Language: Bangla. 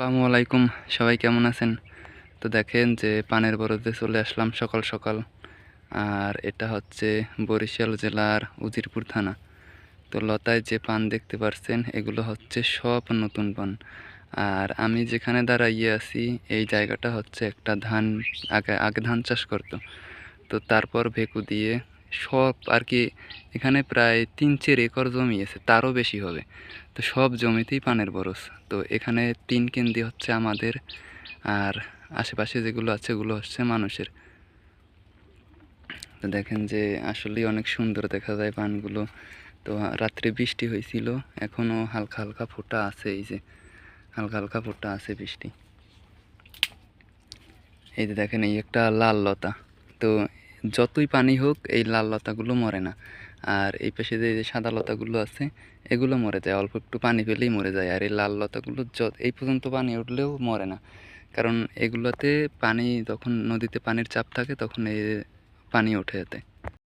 আসসালামু আলাইকুম। সবাই কেমন আছেন? তো দেখেন যে পানের বরজে চলে আসলাম সকাল সকাল। আর এটা হচ্ছে বরিশাল জেলার উজিরপুর থানা। তো লতায় যে পান দেখতে পারছেন, এগুলো হচ্ছে সব নতুন পান। আর আমি যেখানে দাঁড়াইয়ে আছি, এই জায়গাটা হচ্ছে একটা ধান, আগে আগে ধান চাষ করতো। তো তারপর ভেকু দিয়ে সব আর কি এখানে প্রায় তিন চার একর জমি আছে, তারও বেশি হবে। তো সব জমিতেই পানের বরস তো এখানে তিন কেন্দ্রি হচ্ছে আমাদের, আর আশেপাশে যেগুলো আছে ওগুলো হচ্ছে মানুষের। তো দেখেন যে আসলেই অনেক সুন্দর দেখা যায় পানগুলো। তো রাত্রে বৃষ্টি হয়েছিল এখনও হালকা হালকা ফোঁটা আছে এই যে, হালকা হালকা ফোঁটা আছে বৃষ্টি। এই যে দেখেন এই একটা লাল লতা। তো যতই পানি হোক, এই লাল লতাগুলো মরে না। আর এই পাশে যে সাদা লতাগুলো আছে, এগুলো মরে যায়। অল্প একটু পানি পেলেই মরে যায়। আর এই লাল লতাগুলো যত এই পর্যন্ত পানি উঠলেও মরে না। কারণ এগুলোতে পানি যখন নদীতে পানির চাপ থাকে, তখন এই পানি ওঠে যেতে